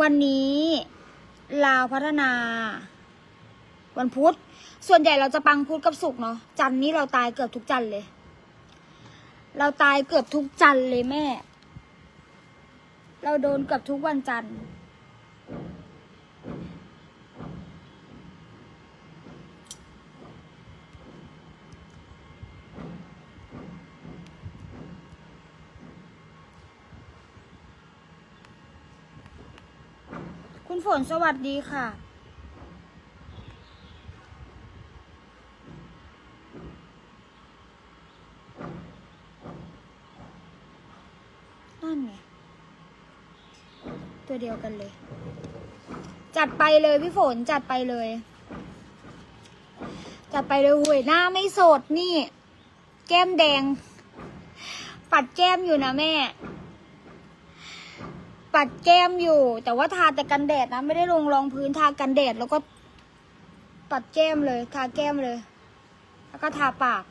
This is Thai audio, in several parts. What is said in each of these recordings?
วันนี้ลาวพัฒนา วันพุธ ส่วนใหญ่เราจะปังพุธกับศุกร์เนาะจันนี้เราตายเกือบทุกจันเลย เราตายเกือบทุกจันเลยแม่ เราโดนเกือบทุกวันจันทร์ คุณฝนสวัสดีค่ะ นั่นไง ตัวเดียวกันเลย จัดไปเลยพี่ฝนจัดไปเลย จัดไปเลยหวยหน้าไม่สดนี่ แก้มแดง ปัดแก้มอยู่นะแม่ ปัดแก้มอยู่ แต่ว่าทาแต่กันแดดนะ ไม่ได้ลงรองพื้นทากันแดดแล้วก็ ปัดแก้มเลย ทาแก้มเลย แล้วก็ทาปาก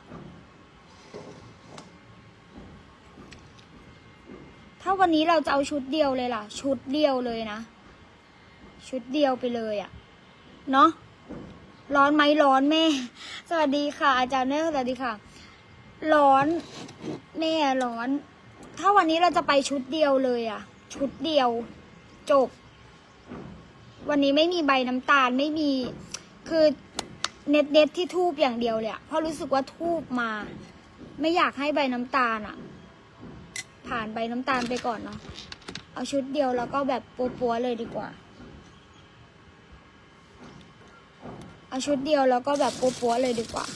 ถ้าวันนี้เราจะเอาชุดเดียวเลยล่ะ ชุดเดียวเลยนะ ชุดเดียวไปเลยอะ่ะ เนาะร้อนไหมร้อนแม่ สวัสดีค่ะ อาจารย์เนอสวัสดีค่ะ ร้อนแม่ร้อน ถ้าวันนี้เราจะไปชุดเดียวเลยอะ่ะ ชุดเดียวจบ วันนี้ไม่มีใบน้ำตาลไม่มีคือเน็ตเน็ตที่ทูบอย่างเดียวเลยอะเพราะรู้สึกว่าทูบมา ไม่อยากให้ใบน้ำตาลอะผ่านใบน้ำตาลไปก่อนเนาะเอาชุดเดียวแล้วก็แบบปัวๆเลยดีกว่า เอาชุดเดียวแล้วก็แบบปัวๆเลยดีกว่า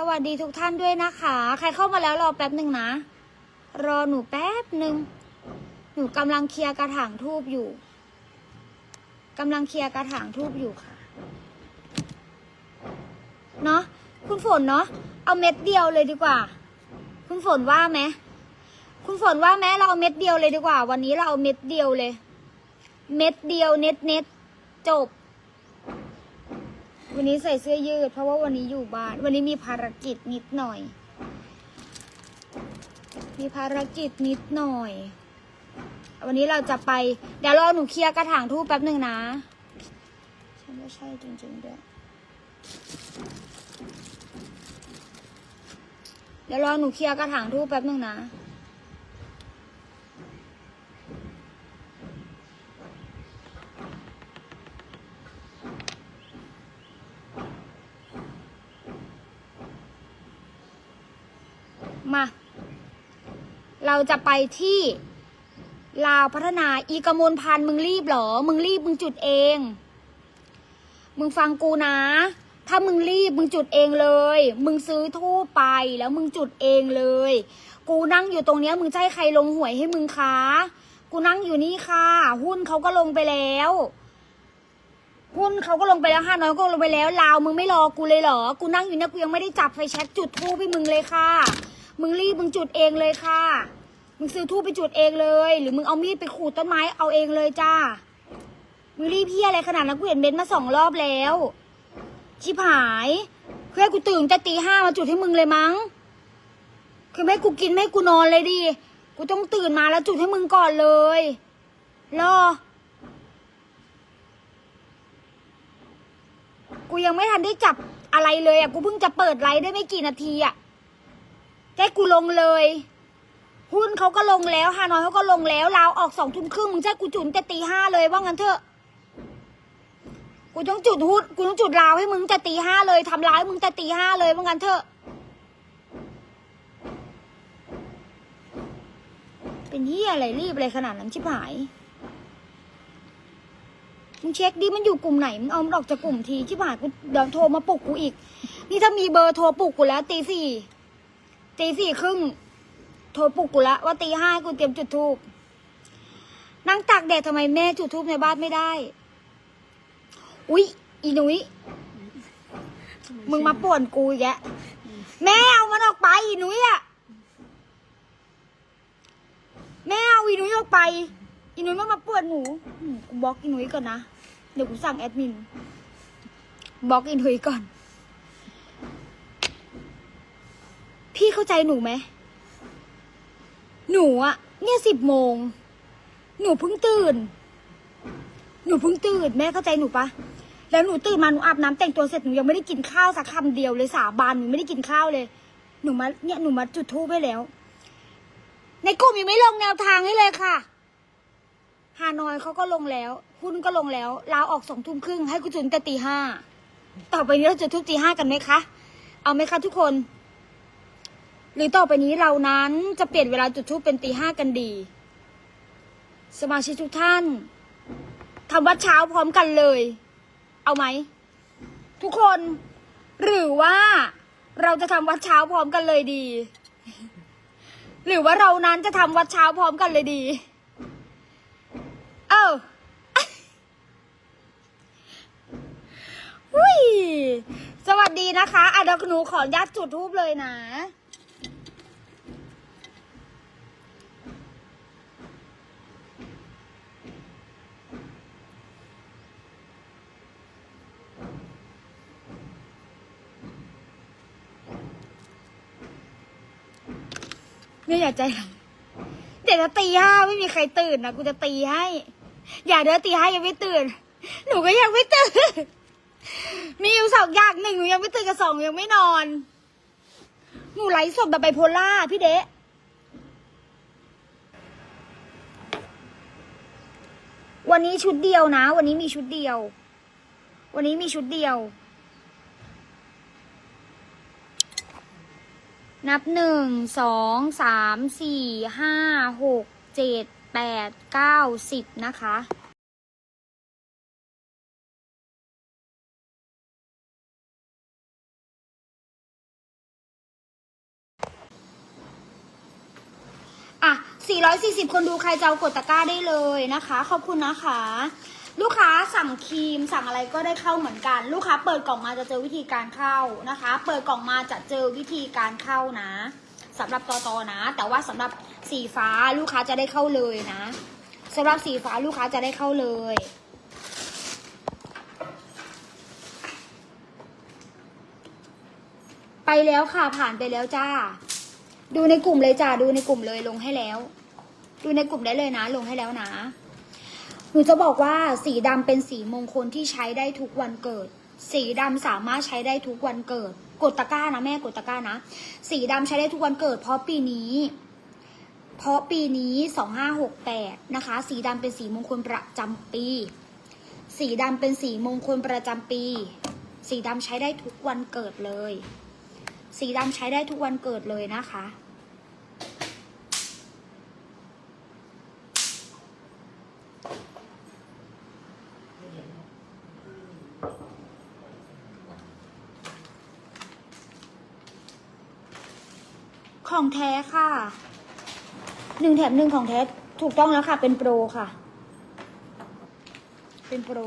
สวัสดีทุกท่านด้วยนะคะ ใครเข้ามาแล้วรอแป๊บหนึ่งนะ รอหนูแป๊บหนึ่งหนูกำลังเคลียร์กระถางทูบอยู่กำลังเคลียร์กระถางทูบอยู่ค่ะ เนาะคุณฝนเนาะเอาเม็ดเดียวเลยดีกว่า คุณฝนว่าไหมคุณฝนว่าไหมเราเอาเม็ดเดียวเลยดีกว่า วันนี้เราเอาเม็ดเดียวเลย เม็ดเดียวเน็ตเน็ตจบ วันนี้ใส่เสื้อยืด เพราะว่าวันนี้อยู่บ้าน วันนี้มีภารกิจนิดหน่อย มีภารกิจนิดหน่อย วันนี้เราจะไป เดี๋ยวรอหนูเคลียร์กระถางทูบแป๊บหนึ่งนะฉันว่ใช่จริงๆด้วยเดี๋ยวรอหนูเคลียร์กระถางทูบแป๊บหนึ่งนะ มา เราจะไปที่ลาวพัฒนาอีกมลพันมึงรีบหรอ มึงรีบมึงจุดเอง มึงฟังกูนะ ถ้ามึงรีบมึงจุดเองเลย มึงซื้อทูบไปแล้วมึงจุดเองเลย กูนั่งอยู่ตรงเนี้ย มึงจะให้ใครลงหวยให้มึงคะกูนั่งอยู่นี่ค่ะ หุ้นเขาก็ลงไปแล้วหุ้นเขาก็ลงไปแล้วห้าน้อยก็ลงไปแล้วลาวมึงไม่รอกูเลยเหรอ กูนั่งอยู่เนี่ยกูยังไม่ได้จับไฟแช็กจุดทูบให้มึงเลยค่ะ มึงรีบมึงจุดเองเลยค่ะ มึงซื้อทูบไปจุดเองเลย หรือมึงเอามีดไปขูดต้นไม้เอาเองเลยจ้า มึงรีบเพี้ยอะไรขนาดนั้นกูเห็นเบนซ์มาสองรอบแล้ว ชิบหายคือให้กูตื่นแต่ตีห้ามาจุดให้มึงเลยมั้ง คือไม่ให้กูกินไม่ให้กูนอนเลยดิ กูต้องตื่นมาแล้วจุดให้มึงก่อนเลยรอกูยังไม่ทันได้จับอะไรเลยอะ กูเพิ่งจะเปิดไลฟ์ได้ไม่กี่นาทีอะ แค่กูลงเลย หุ้นเขาก็ลงแล้วฮานอยเขาก็ลงแล้วลาวออกสองทุ่มครึ่งมึงใช่กูจุดแต่ตีห้าเลยว่างั้นเถอะ กูต้องจุดหุ้นกูต้องจุดลาวให้มึงแต่ตีห้าเลยทำร้ายมึงแต่ตีห้าเลยว่างั้นเถอะ เป็นเฮียอะไรรีบอะไรขนาดนั้นชิบหายมึงเช็คดิมันอยู่กลุ่มไหนมึงเอามันออกจากกลุ่มทีชิบหายกูเดี๋ยวโทรมาปลุกกูอีก นี่ถ้ามีเบอร์โทรปลุกกูแล้วตีสี่ ตีสี่ครึ่งโทรปลุกกูละว่าตีห้ากูเตรียมจุดทูบนั่งตากแดดทำไมแม่จุดทูบในบ้านไม่ได้ อุ๊ย อีหนุยมึงมาป่วนกูอีกแกแม่เอามันออกไปอีหนุยอะแม่เอาอีหนุยออกไป อีหนุยมันมาป่วนหนูกูบล็อกอีหนุยก่อนนะ เดี๋ยวกูสั่งแอดมินบล็อกอีหนุยก่อน พี่ เข้าใจหนูไหม หนูอะเนี่ยสิบโมง หนูเพิ่งตื่น หนูเพิ่งตื่น แม่เข้าใจหนูปะแล้วหนูตื่นมาหนูอาบน้ำแต่งตัวเสร็จหนูยังไม่ได้กินข้าวสักคำเดียวเลยสาบานหนูไม่ได้กินข้าวเลย หนูมาเนี่ยหนูมาจุดทูบไปแล้ว ในกลุ่มยังไม่ลงแนวทางให้เลยค่ะฮานอยเขาก็ลงแล้ว หุ้นก็ลงแล้วลาออกสองทุ่มครึ่งให้กูจุนแต่ตีห้าต่อไปนี้เราจะทุบตีห้ากันไหมคะ เอาไหมคะทุกคน หรือต่อไปนี้เรานั้นจะเปลี่ยนเวลาจุดทูบเป็นตีห้ากันดี สมาชิกทุกท่านทำวัดเช้าพร้อมกันเลย เอาไหม ทุกคน หรือว่าเราจะทำวัดเช้าพร้อมกันเลยดี หรือว่าเรานั้นจะทำวัดเช้าพร้อมกันเลยดี เอออุ้ยสวัสดีนะคะอะเดี๋ยวหนูขอญาตจุดทูบเลยนะ เนี่ยอย่าใจร้ายเดี๋ยวจะตีห้าไม่มีใครตื่นนะกูจะตีให้ อย่าเดี๋ยวตีห้ายังไม่ตื่น หนูก็ยังไม่ตื่น มีอยู่สองอย่างหนึ่งหนูยังไม่ตื่นกับสองยังไม่นอน หนูไลฟ์สดแบบไบโพล่าพี่เดะวันนี้ชุดเดียวนะ วันนี้มีชุดเดียว วันนี้มีชุดเดียว นับหนึ่งสองสามสี่ห้าหกเจ็ดแปดเก้าสิบนะคะอะ440 คนดูใครจะเอากดตะกร้าได้เลยนะคะ ขอบคุณนะคะ ลูกค้าสั่งครีมสั่งอะไรก็ได้เข้าเหมือนกัน ลูกค้าเปิดกล่องมาจะเจอวิธีการเข้านะคะ เปิดกล่องมาจะเจอวิธีการเข้านะสำหรับตอตอนะ แต่ว่าสำหรับสีฟ้าลูกค้าจะได้เข้าเลยนะสำหรับสีฟ้าลูกค้าจะได้เข้าเลยไปแล้วค่ะผ่านไปแล้วจ้า ดูในกลุ่มเลยจ้าดูในกลุ่มเลยลงให้แล้ว ดูในกลุ่มได้เลยนะ ลงให้แล้วนะ นูจะบอกว่าสีดำเป็นสีมงคลที่ใช้ได้ทุกวันเกิด สีดำสามารถใช้ได้ทุกวันเกิด กดตะกร้านะแม่กดตะกร้านะ สีดำใช้ได้ทุกวันเกิด เพราะปีนี้ เพราะปีนี้สองห้าหกแปดนะคะ สีดำเป็นสีมงคลประจำปี สีดำเป็นสีมงคลประจำปี สีดำใช้ได้ทุกวันเกิดเลย สีดำใช้ได้ทุกวันเกิดเลยนะคะ ของแท้ค่ะหนึ่งแถมหนึ่งของแท้ถูกต้องแล้วค่ะ เป็นโปรค่ะ เป็นโปร